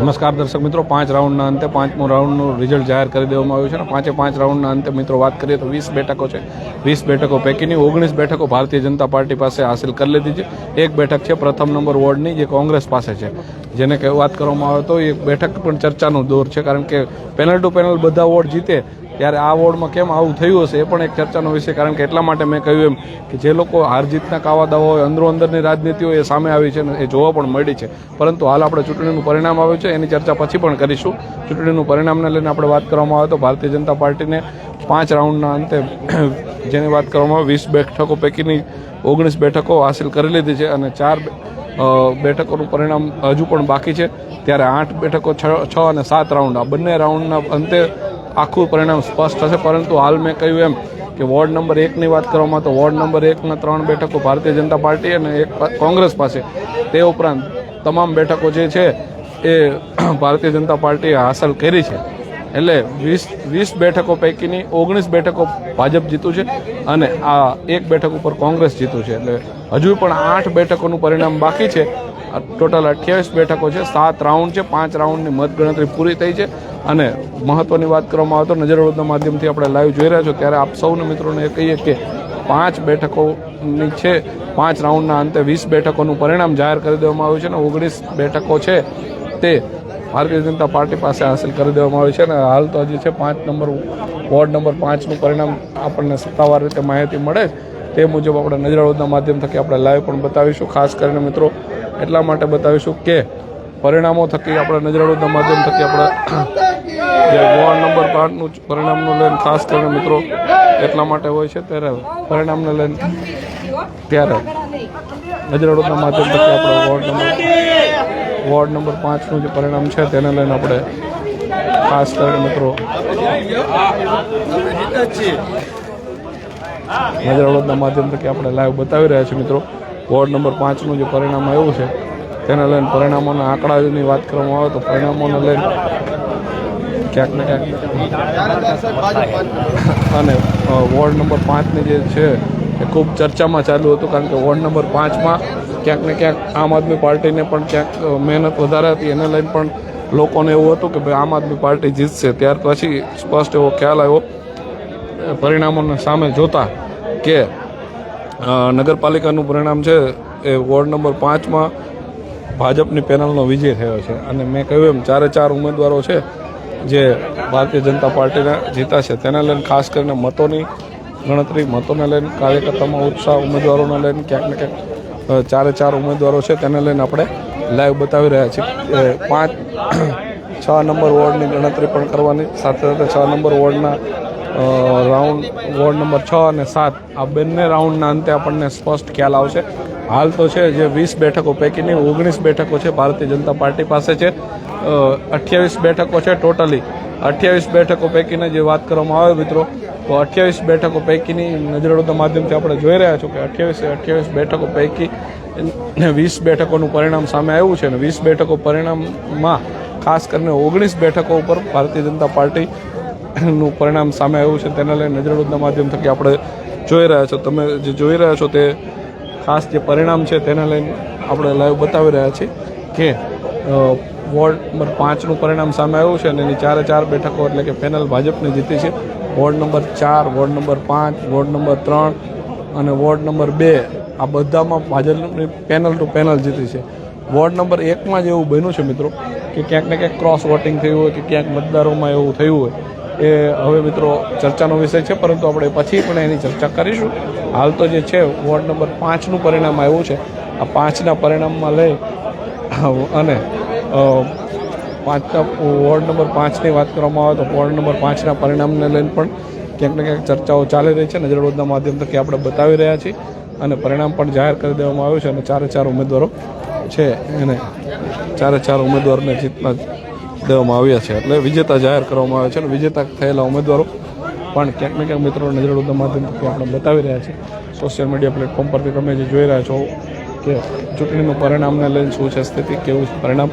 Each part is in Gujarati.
નમસ્કાર દર્શક મિત્રો, પાંચ રાઉન્ડના અંતે પાંચમો રાઉન્ડનું રિઝલ્ટ જાહેર કરી દેવામાં આવ્યું છે અને પાંચે પાંચ રાઉન્ડના અંતે મિત્રો વાત કરીએ તો વીસ બેઠકો છે. વીસ બેઠકો પૈકીની ઓગણીસ બેઠકો ભારતીય જનતા પાર્ટી પાસે હાંસિલ કરી લીધી છે. એક બેઠક છે પ્રથમ નંબર વોર્ડની, જે કોંગ્રેસ પાસે છે. જેને કે વાત કરવામાં આવે તો એ બેઠક પણ ચર્ચાનો દોર છે. કારણ કે પેનલ ટુ પેનલ બધા વોર્ડ જીતે, ત્યારે આ વોર્ડમાં કેમ આવું થયું હશે એ પણ એક ચર્ચાનો વિષય. કારણ કે એટલા માટે મેં કહ્યું એમ કે જે લોકો હાર જીતના કાવા દાવા હોય, અંદરો અંદરની રાજનીતિઓ એ સામે આવી છે અને એ જોવા પણ મળી છે. પરંતુ હાલ આપણે ચૂંટણીનું પરિણામ આવ્યું છે, એની ચર્ચા પછી પણ કરીશું. ચૂંટણીનું પરિણામને લઈને આપણે વાત કરવામાં આવે તો ભારતીય જનતા પાર્ટીને પાંચ રાઉન્ડના અંતે જેની વાત કરવામાં આવે, વીસ બેઠકો પૈકીની ઓગણીસ બેઠકો હાંસિલ કરી લીધી છે અને ચાર બેઠકોનું પરિણામ હજુ પણ બાકી છે. ત્યારે આઠ બેઠકો છ અને સાત રાઉન્ડ. આ બંને રાઉન્ડના અંતે આખું પરિણામ સ્પષ્ટ થશે. પરંતુ હાલ મેં કહ્યું એમ કે વોર્ડ નંબર એકની વાત કરવામાં તો વોર્ડ નંબર એકના ત્રણ બેઠકો ભારતીય જનતા પાર્ટી અને એક કોંગ્રેસ પાસે. તે ઉપરાંત તમામ બેઠકો જે છે એ ભારતીય જનતા પાર્ટીએ હાંસલ કરી છે. એટલે વીસ વીસ બેઠકો પૈકીની ઓગણીસ બેઠકો ભાજપ જીતું છે અને આ એક બેઠક ઉપર કોંગ્રેસ જીતું છે. એટલે હજુ પણ આઠ બેઠકોનું પરિણામ બાકી છે. ટોટલ અઠ્યાવીસ બેઠકો છે, સાત રાઉન્ડ છે, પાંચ રાઉન્ડની મતગણતરી પૂરી થઈ છે અને મહત્વની વાત કરવામાં આવે તો નજરવડના માધ્યમથી આપણે લાઈવ જોઈ રહ્યા છો ત્યારે આપ સૌને મિત્રોને એ કહીએ કે પાંચ બેઠકોની છે, પાંચ રાઉન્ડના અંતે વીસ બેઠકોનું પરિણામ જાહેર કરી દેવામાં આવ્યું છે અને ઓગણીસ બેઠકો છે તે ભારતીય જનતા પાર્ટી પાસે હાંસિલ કરી દેવામાં આવી છે અને હાલ તો હજી છે પાંચ નંબર વોર્ડ નંબર પાંચનું પરિણામ આપણને સત્તાવાર રીતે માહિતી મળે તે મુજબ આપણે નજરાવદના માધ્યમ થકી આપણે લાઈવ પણ બતાવીશું. ખાસ કરીને મિત્રો, એટલા માટે બતાવીશું કે પરિણામો થકી આપણે નજરાવદના માધ્યમ થકી આપણે જે વોર્ડ નંબર પાંચનું પરિણામનું લઈને ખાસ કરીને મિત્રો એટલા માટે હોય છે ત્યારે પરિણામને લઈને ત્યારે નજરાવદના માધ્યમ થકી આપણે વોર્ડ નંબર વોર્ડ નંબર પાંચનું જે પરિણામ છે તેને લઈને આપણે ખાસ કરીને મિત્રો નજર અવરોધના માધ્યમ થકી આપણે લાઈવ બતાવી રહ્યા છીએ મિત્રો. વોર્ડ નંબર પાંચનું જે પરિણામ આવ્યું છે, તેને લઈને પરિણામોના આંકડાની વાત કરવામાં આવે તો પરિણામોને લઈને ક્યાંક ને ક્યાંક અને વોર્ડ નંબર પાંચની જે છે એ ખૂબ ચર્ચામાં ચાલુ હતું કારણ કે વોર્ડ નંબર પાંચમાં ક્યાંક ને ક્યાંક આમ આદમી પાર્ટીને પણ ક્યાંક મહેનત વધારે હતી. એને લઈને પણ લોકોને એવું હતું કે ભાઈ, આમ આદમી પાર્ટી જીતશે. ત્યાર પછી સ્પષ્ટ એવો ખ્યાલ આવ્યો પરિણામોને સામે જોતા કે નગરપાલિકાનું પરિણામ છે એ વોર્ડ નંબર પાંચમાં ભાજપની પેનલનો વિજય થયો છે. અને મેં કહ્યું એમ, ચારે ચાર ઉમેદવારો છે જે ભારતીય જનતા પાર્ટીને જીતા છે. તેને લઈને ખાસ કરીને મતોની ગણતરી મતોને લઈને, કાર્યકર્તામાં ઉત્સાહ ઉમેદવારોને લઈને ક્યાંક ને ક્યાંક ચારે ચાર ઉમેદવારો છે તેને લઈને આપણે લાઈવ બતાવી રહ્યા છીએ. પાંચ, છ નંબર વોર્ડની ગણતરી પણ કરવાની, સાથે સાથે છ નંબર વોર્ડના રાઉન્ડ, વોર્ડ નંબર છ અને સાત, આ બંને રાઉન્ડના અંતે આપણને સ્પષ્ટ ખ્યાલ આવશે. હાલ તો છે જે વીસ બેઠકો પૈકીની ઓગણીસ બેઠકો છે ભારતીય જનતા પાર્ટી પાસે છે. અઠ્યાવીસ બેઠકો છે ટોટલી. અઠ્યાવીસ બેઠકો પૈકીને જે વાત કરવામાં આવે મિત્રો તો અઠ્યાવીસ બેઠકો પૈકીની નજરડોના માધ્યમથી આપણે જોઈ રહ્યા છો કે અઠ્યાવીસ અઠ્યાવીસ બેઠકો પૈકી વીસ બેઠકોનું પરિણામ સામે આવ્યું છે અને વીસ બેઠકો પરિણામમાં ખાસ કરીને ઓગણીસ બેઠકો ઉપર ભારતીય જનતા પાર્ટી નું પરિણામ સામે આવ્યું છે. તેને લઈને નજરડોદના માધ્યમ થકી આપણે જોઈ રહ્યા છો. તમે જે જોઈ રહ્યા છો તે ખાસ જે પરિણામ છે તેને લઈને આપણે લાઈવ બતાવી રહ્યા છીએ કે વોર્ડ નંબર પાંચનું પરિણામ સામે આવ્યું છે અને એની ચારે ચાર બેઠકો એટલે કે પેનલ ભાજપની જીતી છે. વોર્ડ નંબર ચાર, વોર્ડ નંબર પાંચ, વોર્ડ નંબર ત્રણ અને વોર્ડ નંબર બે. આ બધામાં ભાજપની પેનલ ટુ પેનલ જીતી છે. વોર્ડ નંબર એકમાં જ એવું બન્યું છે મિત્રો કે ક્યાંક ને ક્યાંક ક્રોસ વોટિંગ થયું હોય કે ક્યાંક મતદારોમાં એવું થયું હોય. એ હવે મિત્રો ચર્ચાનો વિષય છે, પરંતુ આપણે પછી પણ એની ચર્ચા કરીશું. હાલ તો જે છે, વોર્ડ નંબર પાંચનું પરિણામ આવ્યું છે. આ પાંચના પરિણામમાં લઈ અને પાંચના વોર્ડ નંબર પાંચની વાત કરવામાં આવે તો વોર્ડ નંબર પાંચના પરિણામને લઈને પણ ક્યાંક ને ક્યાંક ચર્ચાઓ ચાલી રહી છે. નજરરોજના માધ્યમ થકી આપણે બતાવી રહ્યા છીએ અને પરિણામ પણ જાહેર કરી દેવામાં આવ્યું છે અને ચારે ચાર ઉમેદવારો છે એને ચારે ચાર ઉમેદવારોને જીતના દેવામાં આવ્યા છે એટલે વિજેતા જાહેર કરવામાં આવે છે અને વિજેતા થયેલા ઉમેદવારો પણ ક્યાંક ને ક્યાંક મિત્રો નજરરોજના માધ્યમ થકી આપણે બતાવી રહ્યા છીએ. સોશિયલ મીડિયા પ્લેટફોર્મ પરથી તમે જે જોઈ રહ્યા છો કે ચૂંટણીનું પરિણામને લઈને શું છે સ્થિતિ, કેવું પરિણામ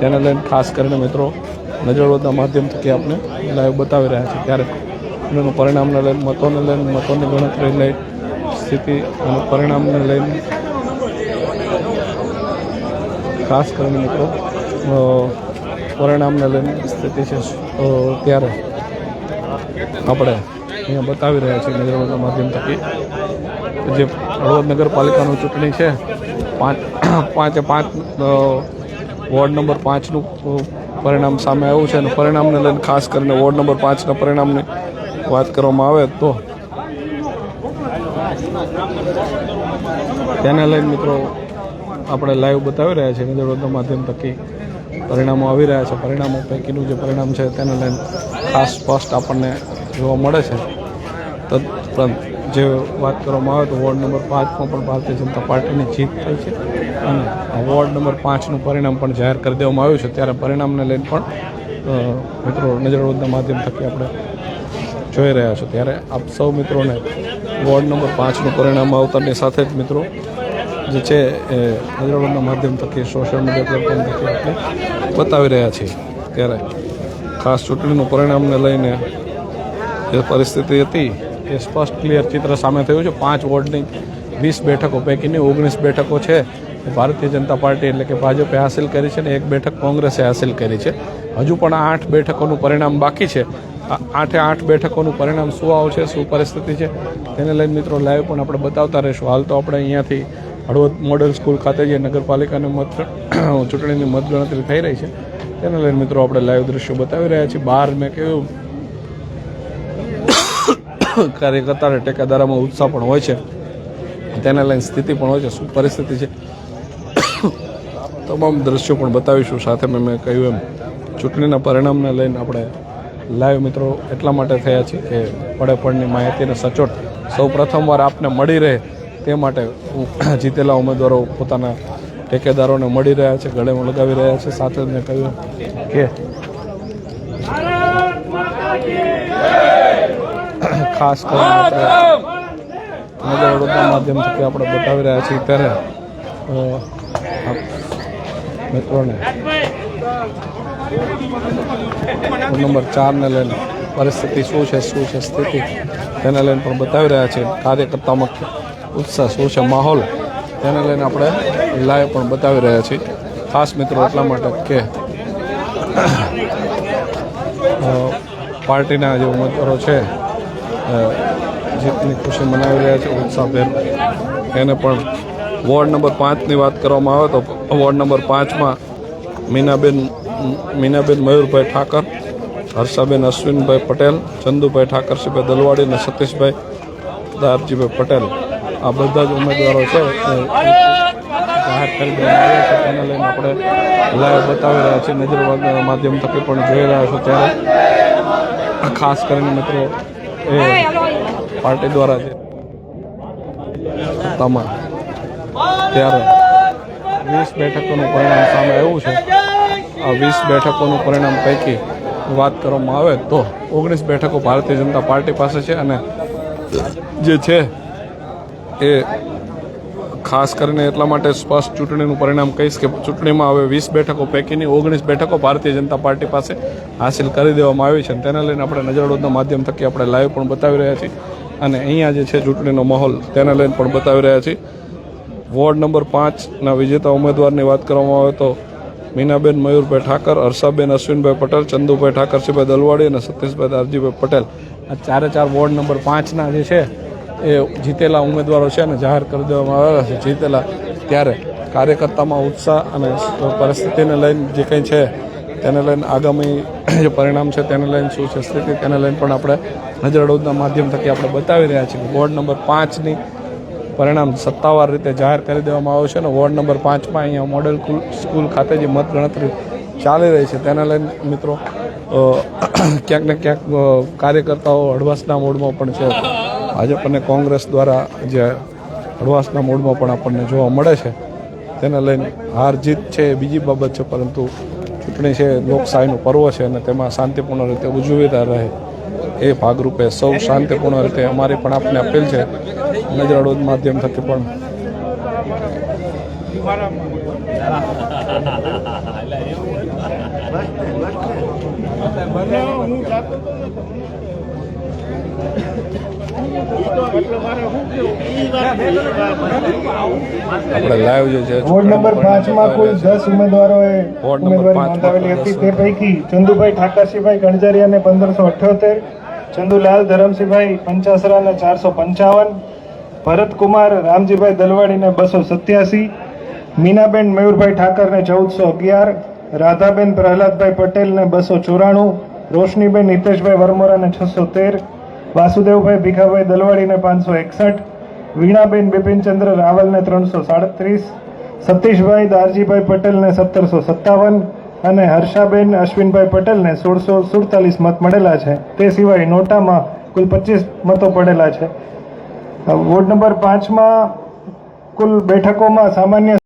તેને લઈને ખાસ કરીને મિત્રો નજરરોજના માધ્યમ થકી આપણે લાઈવ બતાવી રહ્યા છીએ ત્યારે એનું પરિણામને લઈને, મતોને લઈને, મતોની ગણતરી લઈ, સ્થિતિ અને પરિણામને લઈને ખાસ કરીને મિત્રો પરિણામને લઈને સ્થિતિ છે. ત્યારે આપણે અહીંયા બતાવી રહ્યા છીએ નજરોના માધ્યમ થકી જે હળવદ નગરપાલિકાનું ચૂંટણી છે, પાંચ, પાંચે પાંચ વોર્ડ નંબર પાંચનું પરિણામ સામે આવ્યું છે અને પરિણામને લઈને ખાસ કરીને વોર્ડ નંબર પાંચના પરિણામની વાત કરવામાં આવે તો તેને લઈને મિત્રો આપણે લાઈવ બતાવી રહ્યા છીએ. નજરોના માધ્યમ થકી પરિણામો આવી રહ્યા છે. પરિણામો પૈકીનું જે પરિણામ છે તેને લઈને ખાસ સ્પષ્ટ આપણને જોવા મળે છે. તદુપરાંત જે વાત કરવામાં આવે તો વોર્ડ નંબર પાંચમાં પણ ભારતીય જનતા પાર્ટીની જીત થઈ છે. અને વોર્ડ નંબર પાંચનું પરિણામ પણ જાહેર કરી દેવામાં આવ્યું છે. ત્યારે પરિણામને લઈને પણ મિત્રો નજરવદના માધ્યમ થકી આપણે જોઈ રહ્યા છો. ત્યારે આપ સૌ મિત્રોને વોર્ડ નંબર પાંચનું પરિણામ આવતાની સાથે જ મિત્રો, જે છે એ નજરવદના માધ્યમ થકી સોશિયલ મીડિયા પ્લેટફોર્મ થકી આપણે બતાવી રહ્યા છીએ. ત્યારે ખાસ ચૂંટણીનું પરિણામને લઈને જે પરિસ્થિતિ હતી એ સ્પષ્ટ ક્લિયર ચિત્ર સામે થયું છે. પાંચ વોર્ડની વીસ બેઠકો, પૈકીની ઓગણીસ બેઠકો છે. ભારતીય જનતા પાર્ટી એટલે કે ભાજપે હાંસિલ કરી છે ને એક બેઠક કોંગ્રેસે હાંસિલ કરી છે. હજુ પણ આઠ બેઠકોનું પરિણામ બાકી છે. આઠે આઠ બેઠકોનું પરિણામ શું આવશે, શું પરિસ્થિતિ છે, તેને લઈને મિત્રો લાઈવ પણ આપણે બતાવતા રહીશું. હાલ તો આપણે અહીંયાથી હળવદ મોડલ સ્કૂલ ખાતે જે નગરપાલિકાની મત ચૂંટણીની મતગણતરી થઈ રહી છે, તેને લઈને મિત્રો આપણે લાઈવ દ્રશ્યો બતાવી રહ્યા છીએ. બહાર મેં કહ્યું કાર્યકર્તા અને ટેકાદારોમાં ઉત્સાહ પણ હોય છે. તેને લઈને સ્થિતિ પણ હોય છે, શું પરિસ્થિતિ છે. તમામ દ્રશ્યો પણ બતાવીશું. સાથે મેં મેં કહ્યું એમ, ચૂંટણીના પરિણામને લઈને આપણે લાઈવ મિત્રો એટલા માટે થયા છે કે પડે પડની માહિતીને સચોટ સૌ પ્રથમવાર આપને મળી રહે તે માટે જીતેલા ઉમેદવારો પોતાના ટેકેદારોને મળી રહ્યા છે, ગળે લગાવી રહ્યા છે. સાથે મેં કહ્યું કે ખાસ કરીને નજર વડોદરા માધ્યમ થકી આપણે બતાવી રહ્યા છીએ ત્યારે મિત્રોને નંબર ચારને લઈને પરિસ્થિતિ શું છે શું છે સ્થિતિ તેને લઈને પણ બતાવી રહ્યા છીએ. કાર્યકર્તામાં ઉત્સાહ શું છે, માહોલ તેને લઈને આપણે લાઈવ પણ બતાવી રહ્યા છીએ. ખાસ મિત્રો એટલા માટે કે પાર્ટીના જે ઉમેદવારો છે જીતની ખુશી મનાવી રહ્યા છે ઉત્સાહભેર એને પણ વોર્ડ નંબર પાંચની વાત કરવામાં આવે તો વોર્ડ નંબર પાંચમાં મીનાબેન મીનાબેન મયુરભાઈ ઠાકર, હર્ષાબેન અશ્વિનભાઈ પટેલ, ચંદુભાઈ ઠાકરસિંહભાઈ દલવાડી અને સતીશભાઈ દારજીભાઈ પટેલ. આ બધા જ ઉમેદવારો છે. જાહેર કરી દેવામાં છે. તેને લઈને આપણે લાઈવ બતાવી રહ્યા છીએ. નજર માધ્યમ થકી પણ જોઈ રહ્યા છો ત્યારે. ખાસ કરીને મિત્રો એ પાર્ટી દ્વારા જે તમામ. ત્યારે વીસ બેઠકોનું પરિણામ સામે આવ્યું છે. આ વીસ બેઠકોનું પરિણામ પૈકી વાત કરવામાં આવે તો ઓગણીસ બેઠકો ભારતીય જનતા પાર્ટી પાસે છે અને જે છે એ ખાસ કરીને એટલા માટે સ્પષ્ટ ચૂંટણીનું પરિણામ કહીશ કે ચૂંટણીમાં હવે વીસ બેઠકો પૈકીની ઓગણીસ બેઠકો ભારતીય જનતા પાર્ટી પાસે હાંસિલ કરી દેવામાં આવી છે. અને તેને લઈને આપણે નજરડોદના માધ્યમ થકી આપણે લાઈવ પણ બતાવી રહ્યા છીએ. અને અહીંયા જે છે ચૂંટણીનો માહોલ, તેને લઈને પણ બતાવી રહ્યા છીએ. વોર્ડ નંબર પાંચના વિજેતા ઉમેદવારની વાત કરવામાં આવે તો મીનાબેન મયુરભાઈ ઠાકર હર્ષાબેન અશ્વિનભાઈ પટેલ, ચંદુભાઈ ઠાકરસિંહભાઈ દલવાડી અને સતીશભાઈ દારજીભાઈ પટેલ. આ ચારે ચાર વોર્ડ નંબર પાંચના જે છે એ જીતેલા ઉમેદવારો છે અને જાહેર કરી દેવામાં આવ્યા છે. જીતેલા ત્યારે કાર્યકર્તામાં ઉત્સાહ અને પરિસ્થિતિને લઈને જે કંઈ છે તેને લઈને આગામી જે પરિણામ છે તેને લઈને શું છે સ્થિતિ તેને લઈને પણ આપણે નજર અડોદના માધ્યમ થકી આપણે બતાવી રહ્યા છીએ વોર્ડ નંબર પાંચની પરિણામ સત્તાવાર રીતે જાહેર કરી દેવામાં આવ્યું છે અને વોર્ડ નંબર પાંચમાં અહીંયા મોડેલ કુલ- સ્કૂલ ખાતે જે મતગણતરી ચાલી રહી છે તેને લઈને મિત્રો ક્યાંક ને ક્યાંક કાર્યકર્તાઓ હળવાસના મોડમાં પણ છે. ભાજપ અને કોંગ્રેસ દ્વારા જે હળવાસના મૂળમાં પણ આપણને જોવા મળે છે, તેને લઈને હાર જીત છે એ બીજી બાબત છે, પરંતુ ચૂંટણી છે લોકશાહીનું પર્વ છે અને તેમાં શાંતિપૂર્ણ રીતે ઉજવીતા રહે એ ભાગરૂપે સૌ શાંતિપૂર્ણ રીતે અમારી પણ આપને અપીલ છે. નજરડોદ માધ્યમ થકી પણ. આપણે લાઈવ જે છે વોર્ડ નંબર પાંચમાં કુલ દસ ઉમેદવારોએ વોર્ડ નંબર ઉમેદવારી નોંધાવેલી હતી તે પૈકી ચંદુભાઈ ઠાકરસિંહભાઈ ગણજારિયાને પંદરસો અઠ્યોતેર ચંદુલાલ ધરમસિંહભાઈ પંચાસરાને ચારસો પંચાવન ભરતકુમાર રામજીભાઈ દલવાડીને બસો સત્યાસી મીનાબેન મયુરભાઈ ઠાકરને ચૌદસો અગિયાર રાધાબેન પ્રહલાદભાઈ પટેલને બસો ચોરાણું રોશનીબેન હિતેશભાઈ વરમોરાને છસો તેર વાસુદેવભાઈ ભીખાભાઈ દલવાડીને પાંચસો એકસઠ, વીણાબેન બિપિનચંદ્ર રાવલને ત્રણસો સાડત્રીસ, સતીશભાઈ દારજીભાઈ પટેલને સત્તરસો સત્તાવન અને હર્ષાબેન અશ્વિનભાઈ પટેલને સોળસો સુડતાલીસ મત મળેલા છે. તે સિવાય નોટામાં કુલ પચીસ મતો પડેલા છે. વોર્ડ નંબર પાંચમાં કુલ બેઠકોમાં સામાન્ય